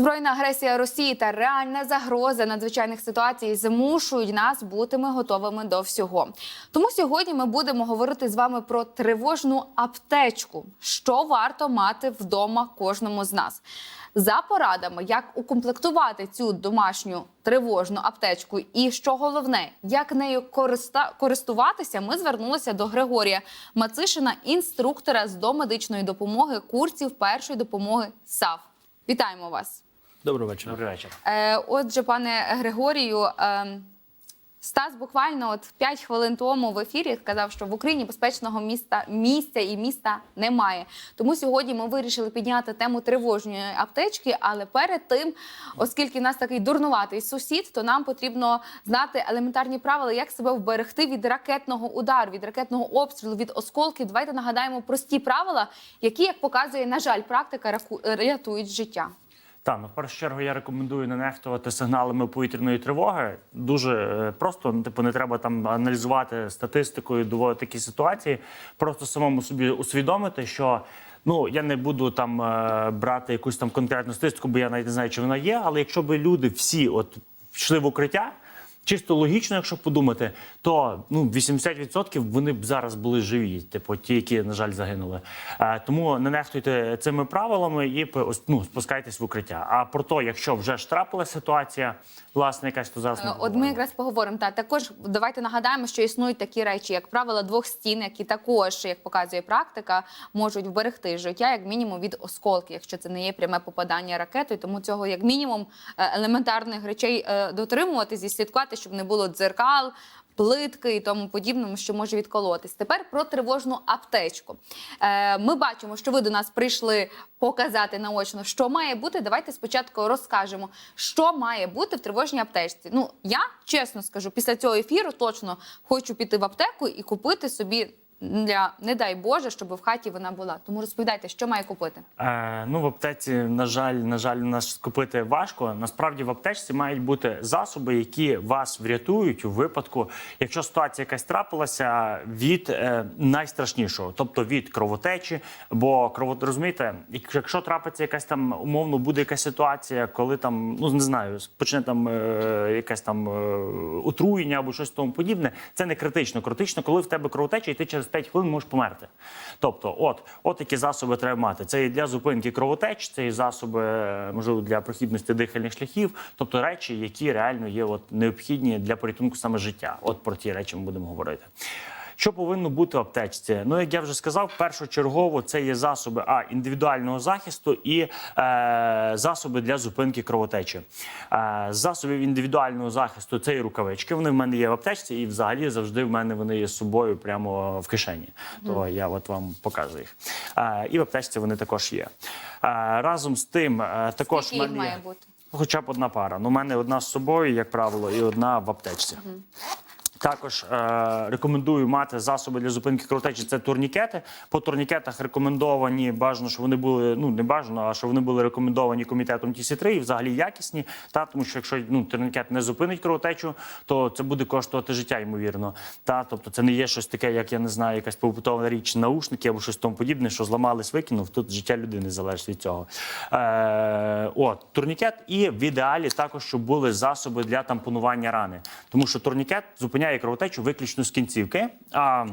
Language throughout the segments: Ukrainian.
Збройна агресія Росії та реальна загроза надзвичайних ситуацій змушують нас бути ми готовими до всього. Тому сьогодні ми будемо говорити з вами про тривожну аптечку, що варто мати вдома кожному з нас. За порадами, як укомплектувати цю домашню тривожну аптечку, і що головне, як нею користуватися, ми звернулися до Григорія Мацишина, інструктора з домедичної допомоги курсів першої допомоги САВ. Вітаємо вас. Доброго вечора. Добрий вечір. Е, отже, пане Григорію, е, Стас буквально от 5 хвилин тому в ефірі сказав, що в Україні безпечного міста місця і міста немає. Тому сьогодні ми вирішили підняти тему тривожної аптечки. Але перед тим, оскільки в нас такий дурнуватий сусід, то нам потрібно знати елементарні правила, як себе вберегти від ракетного удару, від ракетного обстрілу, від осколків. Давайте нагадаємо прості правила, які, як показує, на жаль, практика рятують життя. Так, ну в першу чергу я рекомендую не нехтувати сигналами повітряної тривоги. Дуже е, просто, ну, типу, не треба там аналізувати статистикою, доводити такі ситуації. Просто самому собі усвідомити, що ну я не буду там е, брати якусь там конкретну статистику, бо я навіть не знаю, чи вона є. Але якщо би люди всі от йшли в укриття. Чисто логічно, якщо подумати, то ну 80% вони б зараз були живі, типу ті, які на жаль загинули. Е, тому не нехтуйте цими правилами і ну, спускайтесь в укриття. А про те, якщо вже ж трапилася ситуація, власне, якась то зараз ми Е, От ми якраз поговоримо. Та також давайте нагадаємо, що існують такі речі, як правила двох стін, які також, як показує практика, можуть вберегти життя як мінімум від осколків, якщо це не є пряме попадання ракетою. Тому цього як мінімум е, елементарних речей е, дотримуватись і слідкувати, щоб не було дзеркал. Плитки і тому подібному, що може відколотись. Тепер про тривожну аптечку. Е, ми бачимо, що ви до нас прийшли показати наочно, що має бути. Давайте спочатку розкажемо, що має бути в тривожній аптечці. Ну я чесно скажу, після цього ефіру точно хочу піти в аптеку і купити собі для не дай Боже, щоб в хаті вона була. Тому розповідайте, що має купити. Е, ну, в аптеці, на жаль, на жаль, нас купити важко. Насправді в аптечці мають бути засоби, які вас врятують у випадку, якщо ситуація якась трапилася від е, найстрашнішого, тобто від кровотечі. Бо крово, розумієте, якщо трапиться якась там умовно буде якась ситуація, коли там ну не знаю, почне там е, якесь там е, отруєння або щось тому подібне, це не критично. Критично, коли в тебе кровотеча, і ти через 5 хвилин можеш померти. Тобто, от, от такі засоби треба мати. Це і для зупинки кровотеч, це і засоби, можливо, для прохідності дихальних шляхів, тобто речі, які реально є от, необхідні для порятунку саме життя. От про ті речі ми будемо говорити. Що повинно бути в аптечці? Ну, як я вже сказав, першочергово це є засоби а індивідуального захисту і е, засоби для зупинки кровотечі. Е, засобів індивідуального захисту це і рукавички. Вони в мене є в аптечці, і взагалі завжди в мене вони є з собою прямо в кишені. То я от вам показую їх. Е, і в аптечці вони також є. Е, разом з тим, е, також Скільки в їх мене є- має бути? Хоча б одна пара. Ну, у мене одна з собою, як правило, і одна в аптечці. Також е, рекомендую мати засоби для зупинки кровотечі. Це турнікети. По турнікетах рекомендовані бажано, що вони були ну не бажано, а що вони були рекомендовані комітетом ТС3 і взагалі якісні. Та тому, що якщо ну турнікет не зупинить кровотечу, то це буде коштувати життя, ймовірно. Та тобто, це не є щось таке, як я не знаю, якась побутова річ, наушники або щось тому подібне, що зламались, викинув. Тут життя людини залежить від цього. Е, от турнікет, і в ідеалі також, щоб були засоби для тампонування рани, тому що турнікет зупиняє кровотечу виключно з кінцівки. А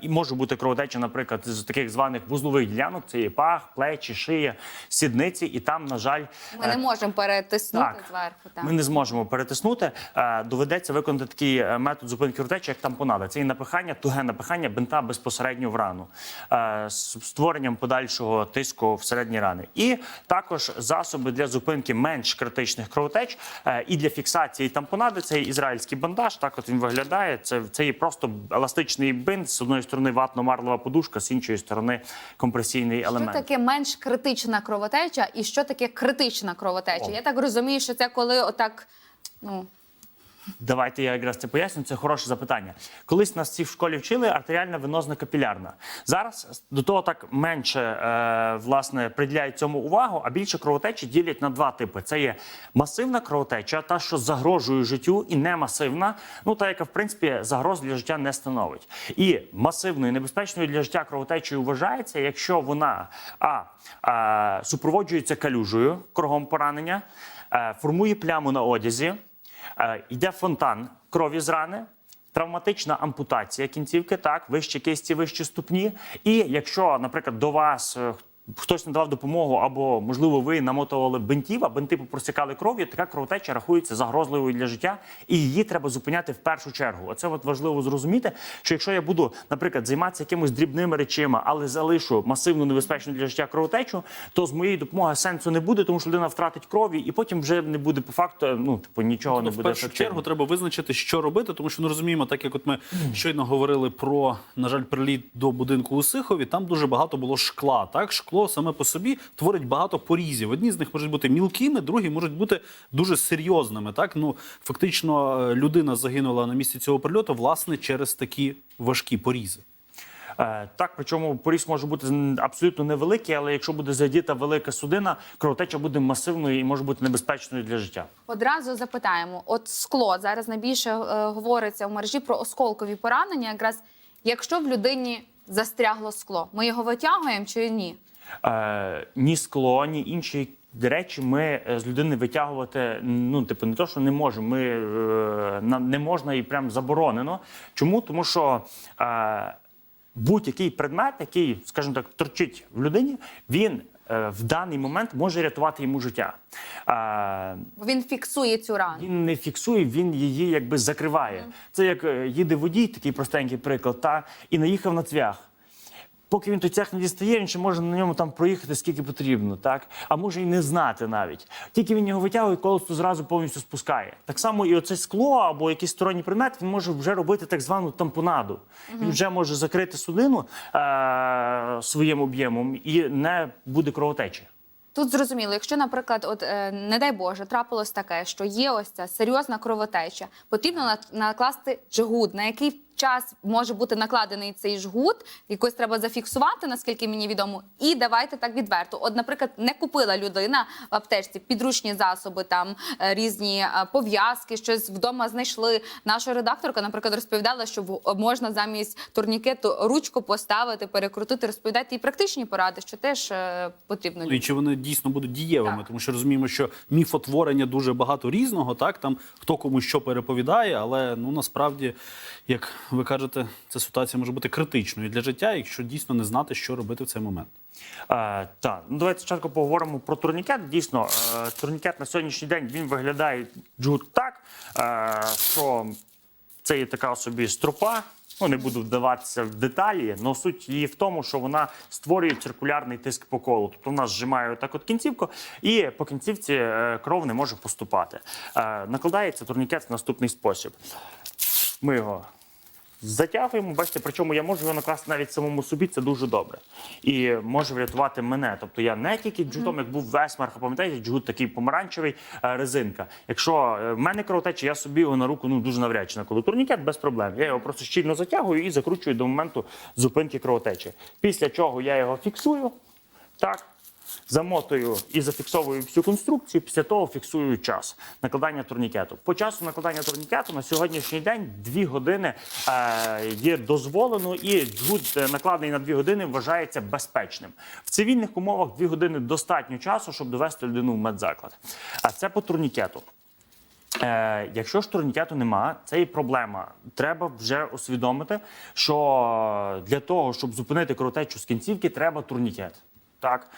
і може бути кровотеча, наприклад, з таких званих вузлових ділянок: це є пах, плечі, шия, сідниці, і там, на жаль, Ми не е, можемо перетиснути так. зверху. Так. ми не зможемо перетиснути. Е, Доведеться виконати такий е, метод зупинки кровотечі, як тампонада. Це і напихання, туге напихання бинта безпосередньо в рану е, з створенням подальшого тиску в середні рани. І також засоби для зупинки менш критичних кровотеч е, і для фіксації тампонади. Це ізраїльський бандаж. Так от він виглядає. Це, це є просто еластичний бинт. З одної сторони ватно-марлова подушка, з іншої сторони компресійний елемент. Що таке менш критична кровотеча і що таке критична кровотеча? О. Я так розумію, що це коли отак, ну Давайте я якраз це поясню. Це хороше запитання. Колись нас всі в школі вчили артеріальна венозна капілярна. Зараз до того так менше е, власне приділяють цьому увагу, а більше кровотечі ділять на два типи: це є масивна кровотеча, та що загрожує життю, і немасивна, ну та яка в принципі загроз для життя не становить. І масивною небезпечною для життя кровотечею вважається, якщо вона а, а супроводжується калюжею кругом поранення, е, формує пляму на одязі. Е, Йде фонтан крові з рани, травматична ампутація кінцівки, так, вищі кисті, вищі ступні. І якщо, наприклад, до вас е, хтось надавав допомогу, або, можливо, ви намотували бинтів, а бинти попросікали кров'ю, така кровотеча рахується загрозливою для життя, і її треба зупиняти в першу чергу. Оце от важливо зрозуміти, що якщо я буду, наприклад, займатися якимось дрібними речима, але залишу масивну небезпечну для життя кровотечу, то з моєї допомоги сенсу не буде, тому що людина втратить крові, і потім вже не буде по факту, ну типу нічого Ну, не в буде. першу ефективно. чергу треба визначити, що робити, тому що ми розуміємо, так як от ми щойно говорили про, на жаль, приліт до будинку у Сихові, там дуже багато було шкла. Так, шкло саме по собі творить багато порізів. Одні з них можуть бути мілкими, другі можуть бути дуже серйозними. Так, ну фактично е, людина загинула на місці цього прильоту, власне, через такі важкі порізи. Е, Так, причому поріз може бути абсолютно невеликий, але якщо буде задіта велика судина, кровотеча буде масивною і може бути небезпечною для життя. Одразу запитаємо: от скло зараз найбільше е, говориться в мережі про осколкові поранення. Якраз якщо в людині застрягло скло, ми його витягуємо чи ні? Е, ні скло, ні інші речі ми е, з людини витягувати. Ну, типу, не то, що не можемо. Ми е, не можна і прям заборонено. Чому? Тому що. Е, Будь-який предмет, який, скажімо так, торчить в людині, він е, в даний момент може рятувати йому життя. Е, він фіксує цю рану. Він не фіксує, він її якби закриває. Це як їде водій, такий простенький приклад, та і наїхав на цвях. Поки він той цех не дістає, він ще може на ньому там проїхати скільки потрібно, так? А може і не знати навіть. Тільки він його витягує, колесо зразу повністю спускає. Так само і оце скло або якийсь сторонній предмет, він може вже робити так звану тампонаду. Він вже може закрити судину е- своїм об'ємом і не буде кровотечі. Тут зрозуміло, якщо, наприклад, от е, не дай Боже, трапилось таке, що є ось ця серйозна кровотеча, потрібно накласти джгут, на який час може бути накладений цей жгут, якось треба зафіксувати, наскільки мені відомо. І давайте так відверто. От, наприклад, не купила людина в аптечці підручні засоби, там е, різні е, пов'язки, щось вдома знайшли. Наша редакторка, наприклад, розповідала, що в- можна замість турнікету ручку поставити, перекрутити, розповідати і практичні поради, що теж е, потрібно Ну, і чи вони дійсно будуть дієвими, Так. тому що розуміємо, що міфотворення дуже багато різного, так там хто кому що переповідає, але ну насправді, як ви кажете, ця ситуація може бути критичною для життя, якщо дійсно не знати, що робити в цей момент. Е, так, ну давайте спочатку поговоримо про турнікет. Дійсно, е, турнікет на сьогоднішній день він виглядає джут так, е, що це є така собі стропа. Ну, не буду вдаватися в деталі, але суть її в тому, що вона створює циркулярний тиск по колу. Тобто вона зжимає так от кінцівку, і по кінцівці е, кров не може поступати. Е, накладається турнікет в наступний спосіб. Ми його затягуємо. Бачите, причому я можу його накласти навіть самому собі, це дуже добре. І може врятувати мене. Тобто я не тільки джутом, як був Весмарх, пам'ятаєте, джут такий помаранчевий, е, резинка. Якщо е, в мене кровотеча, я собі його на руку ну дуже навряд чи накладу. Турнікет без проблем. Я його просто щільно затягую і закручую до моменту зупинки кровотечі. Після чого я його фіксую. Так. Замотую і зафіксовую всю конструкцію. Після того фіксую час накладання турнікету. По часу накладання турнікету на сьогоднішній день 2 години е, є дозволено, і джгут е, накладений на 2 години вважається безпечним. В цивільних умовах 2 години достатньо часу, щоб довести людину в медзаклад. А це по турнікету. Е, якщо ж турнікету нема, це і проблема. Треба вже усвідомити, що для того, щоб зупинити кровотечу з кінцівки, треба турнікет. Так.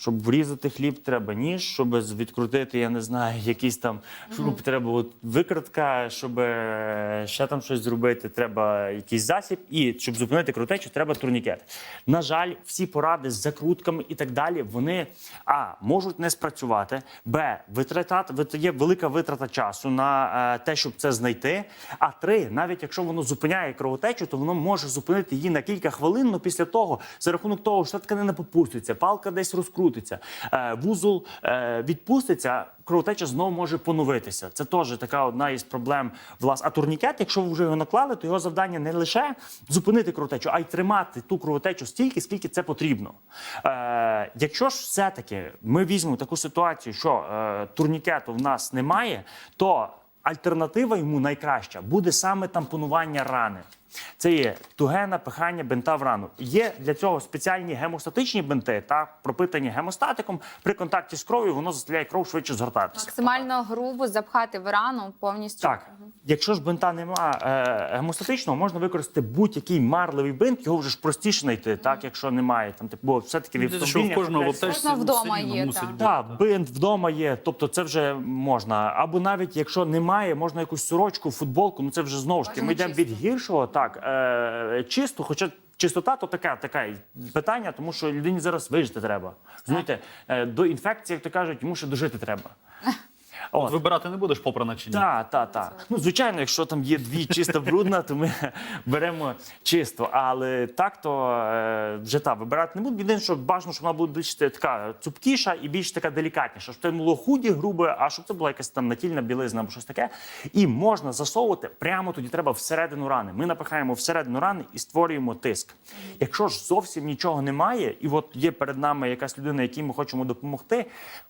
Щоб врізати хліб, треба ніж, щоб відкрутити, я не знаю, якийсь там шуруп, треба от викрутка, щоб е, ще там щось зробити, треба якийсь засіб. І щоб зупинити кровотечу, треба турнікет. На жаль, всі поради з закрутками і так далі, вони а можуть не спрацювати, б витратати вит- є велика витрата часу на е, те, щоб це знайти. А три, навіть якщо воно зупиняє кровотечу, то воно може зупинити її на кілька хвилин. Ну після того, за рахунок того, що тканина попуститься, палка десь розкрутиться. Відкрутиться, е, вузол е, відпуститься, кровотеча знову може поновитися. Це теж така одна із проблем. Влас, а турнікет, якщо ви вже його наклали, то його завдання не лише зупинити кровотечу, а й тримати ту кровотечу стільки, скільки це потрібно. Е, якщо ж все-таки ми візьмемо таку ситуацію, що е, турнікету в нас немає, то альтернатива йому найкраща буде саме тампонування рани. Це є туге напихання бинта в рану. Є для цього спеціальні гемостатичні бинти, та пропитані гемостатиком. При контакті з кров'ю воно заставляє кров швидше згортатися. Максимально грубо запхати в рану повністю. Так, якщо ж бинта нема е, гемостатичного, можна використати будь-який марливий бинт, його вже ж простіше знайти, так, якщо немає там, типу, бо все-таки в в кожного аптечці вдома є, мусить так. бути. так, бинт вдома є, тобто це вже можна. Або навіть якщо немає, можна якусь сорочку, футболку. Ну це вже знову ж таки. Ми йдемо від гіршого, так е, чисто, хоча. Чистота то таке, таке питання, тому що людині зараз вижити треба. Знаєте, е, до інфекції, як то кажуть, йому ще дожити треба. От. Вибирати не будеш попрана чи ні? Так, так, так. Ну, звичайно, якщо там є дві чиста брудна, то ми беремо чисто. Але так, то е, вже та вибирати не буду. Єдине, що бажано, щоб вона була більш така цупкіша і більш така делікатніша. Щоб це не було худі, грубе, а щоб це була якась там натільна білизна або щось таке. І можна засовувати прямо тоді треба всередину рани. Ми напихаємо всередину рани і створюємо тиск. Якщо ж зовсім нічого немає, і от є перед нами якась людина, якій ми хочемо допомогти.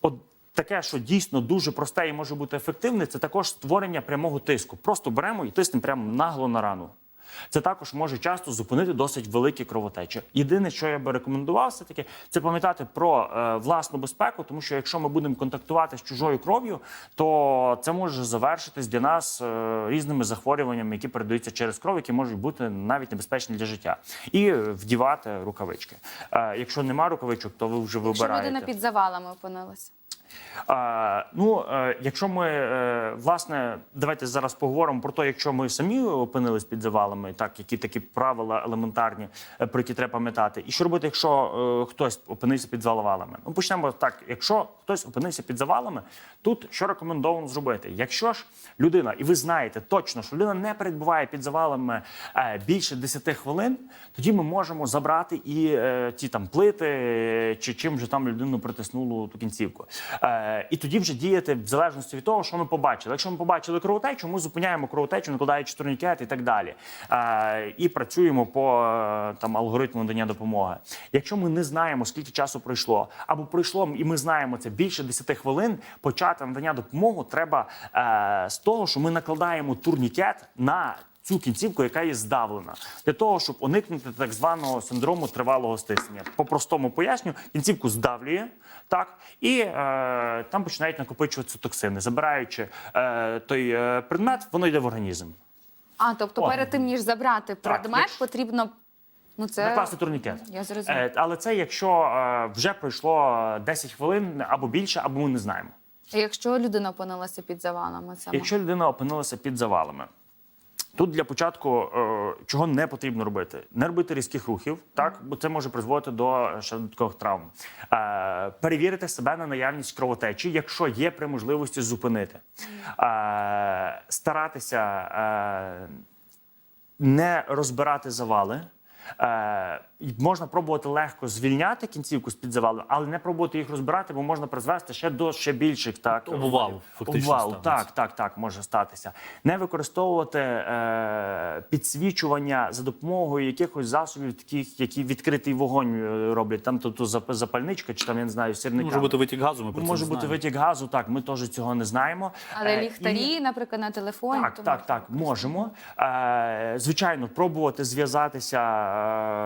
От Таке, що дійсно дуже просте і може бути ефективне, це також створення прямого тиску. Просто беремо і тиснемо прямо нагло на рану. Це також може часто зупинити досить великі кровотечі. Єдине, що я би рекомендував, все таки це пам'ятати про е, власну безпеку, тому що якщо ми будемо контактувати з чужою кров'ю, то це може завершитись для нас е, різними захворюваннями, які передаються через кров, які можуть бути навіть небезпечні для життя, і вдівати рукавички. Е, якщо нема рукавичок, то ви вже Якщо вибираєте. людина під завалами опинилася. Ну, е, якщо ми е, власне, давайте зараз поговоримо про те, якщо ми самі опинились під завалами, так які такі правила елементарні, е, про які треба пам'ятати, і що робити, якщо хтось опинився під завалами? Ну почнемо так. Якщо хтось опинився під завалами, тут що рекомендовано зробити? Якщо ж людина, і ви знаєте точно, що людина не перебуває під завалами більше 10 хвилин, тоді ми можемо забрати і ті там плити, чи чим же там людину притиснуло ту кінцівку. Е, і тоді вже діяти в залежності від того, що ми побачили. Якщо ми побачили кровотечу, ми зупиняємо кровотечу, накладаючи турнікет і так далі. Е, і працюємо по е, там алгоритму надання допомоги. Якщо ми не знаємо, скільки часу пройшло, або пройшло, і ми знаємо це більше 10 хвилин, почати надання допомоги треба з того, що ми накладаємо турнікет на цю кінцівку, яка є здавлена, для того, щоб уникнути так званого синдрому тривалого стиснення. По-простому поясню, кінцівку здавлює, так, і е, там починають накопичуватися токсини. Забираючи е, той е, предмет, воно йде в організм. А, тобто О. перед тим, ніж забрати предмет, якщо- потрібно. Ну, це... Накласти турнікет. Я зрозуміла. Е, але це якщо е, вже пройшло 10 хвилин або більше, або ми не знаємо. А Якщо людина опинилася під завалами, саме. Якщо людина опинилася під завалами, тут для початку е, чого не потрібно робити? Не робити різких рухів, так бо це може призводити до додаткових травм. Е, перевірити себе на наявність кровотечі, якщо є при можливості зупинити. Е, старатися не розбирати завали. Можна пробувати легко звільняти кінцівку з під завалу, але не пробувати їх розбирати, бо можна призвести ще до ще більших так Обвал, фактично, Обвал, так, так, так, може статися. Не використовувати е, підсвічування за допомогою якихось засобів, таких, які відкритий вогонь е, роблять. Там тобто запальничка, чи там я не знаю, сірника. Може бути витік газу, ми про це може не бути знаємо. витік газу. Так, ми теж цього не знаємо. Але Е, ліхтарі, і- наприклад, на телефоні. так, то так, можна так, можемо. Е, звичайно, пробувати зв'язатися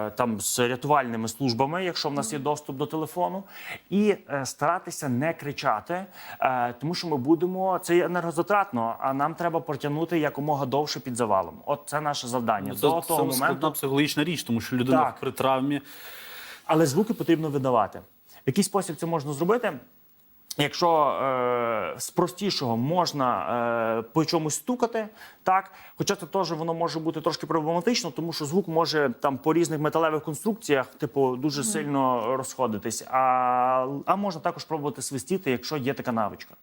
е, там з рятувальними службами, якщо в нас є доступ до телефону, і е, старатися не кричати, е, тому що ми будемо це енергозатратно, а нам треба протягнути якомога довше під завалом. От це наше завдання. Ну, Це, До це того складна моменту психологічна річ, тому що людина Так. при травмі але звуки потрібно видавати. В який спосіб це можна зробити? Якщо е, з простішого можна е, по чомусь стукати, так хоча це теж воно може бути трошки проблематично, тому що звук може там по різних металевих конструкціях, типу, дуже сильно розходитись. А, а можна також пробувати свистіти, якщо є така навичка.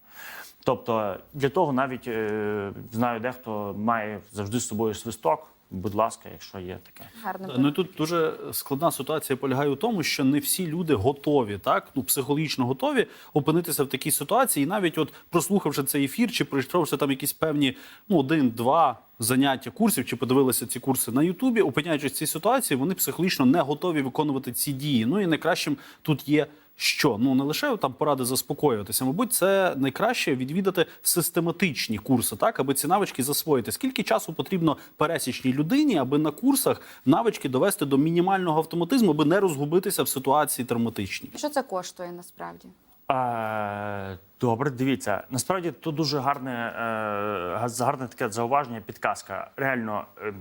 Тобто для того навіть е, знаю, дехто має завжди з собою свисток. Будь ласка, якщо є таке. Гарно. Ну тут дуже складна ситуація полягає у тому, що не всі люди готові, так ну психологічно готові опинитися в такій ситуації. І навіть от прослухавши цей ефір, чи пройшовши там якісь певні ну один-два заняття курсів, чи подивилися ці курси на Ютубі, опиняючись в цій ситуації, вони психологічно не готові виконувати ці дії. Ну і найкращим тут є. Що ну не лише там поради заспокоюватися, мабуть, це найкраще відвідати систематичні курси, так аби ці навички засвоїти. Скільки часу потрібно пересічній людині, аби на курсах навички довести до мінімального автоматизму, аби не розгубитися в ситуації травматичній? Що це коштує насправді? Е, Добре, дивіться. Насправді тут дуже гарне, е, гарне таке зауваження, підказка. Реально, е,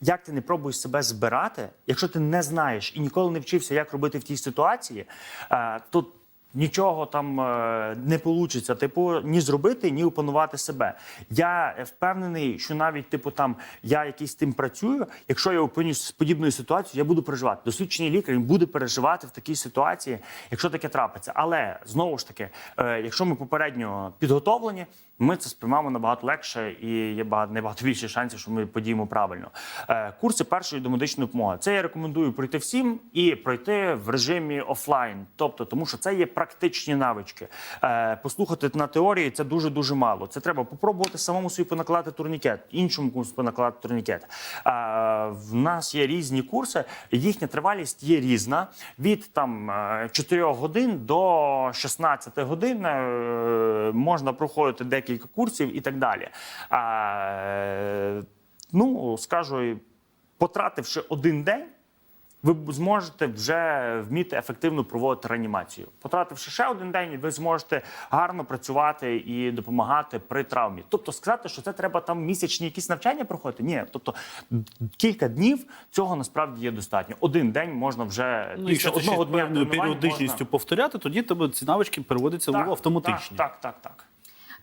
як ти не пробуєш себе збирати, якщо ти не знаєш і ніколи не вчився, як робити в тій ситуації, е, то нічого там е, не вийде, типу, ні зробити, ні опанувати себе. Я впевнений, що навіть типу там я якийсь тим працюю. Якщо я опинюсь з подібною ситуацією, я буду переживати. Досвідчений лікар він буде переживати в такій ситуації, якщо таке трапиться. Але знову ж таки, е, якщо ми попередньо підготовлені. Ми це сприймаємо набагато легше і є багато набагато більше шансів, що ми подіємо правильно. Е, курси першої домедичної допомоги. Це я рекомендую пройти всім і пройти в режимі офлайн. Тобто, тому що це є практичні навички. Е, послухати на теорії це дуже дуже мало. Це треба попробувати самому собі понакладати турнікет, іншому комусь понакладати турнікет. Е, в нас є різні курси, їхня тривалість є різна від там е, 4 годин до 16 годин. е, Можна проходити декілька курсів і так далі. Ну, скажу, потративши один день, ви зможете вже вміти ефективно проводити реанімацію. Потративши ще один день, ви зможете гарно працювати і допомагати при травмі. Тобто сказати, що це треба там місячні якісь навчання проходити. Ні, тобто кілька днів цього насправді є достатньо. Один день можна вже Ну, після одного дня періодичністю можна- повторяти, тоді тебе ці навички переводяться в автоматичні. Так, так, так, так.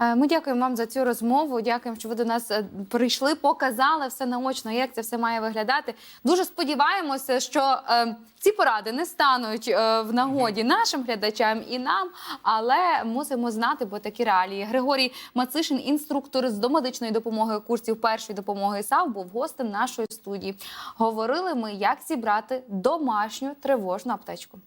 Е, Ми дякуємо вам за цю розмову. Дякуємо, що ви до нас е, прийшли, показали все наочно, як це все має виглядати. Дуже сподіваємося, що е, ці поради не стануть в нагоді нашим глядачам і нам, але мусимо знати, бо такі реалії. Григорій Мацишин, інструктор з домедичної допомоги курсів першої допомоги САВ, був гостем нашої студії. Говорили ми, як зібрати домашню тривожну аптечку.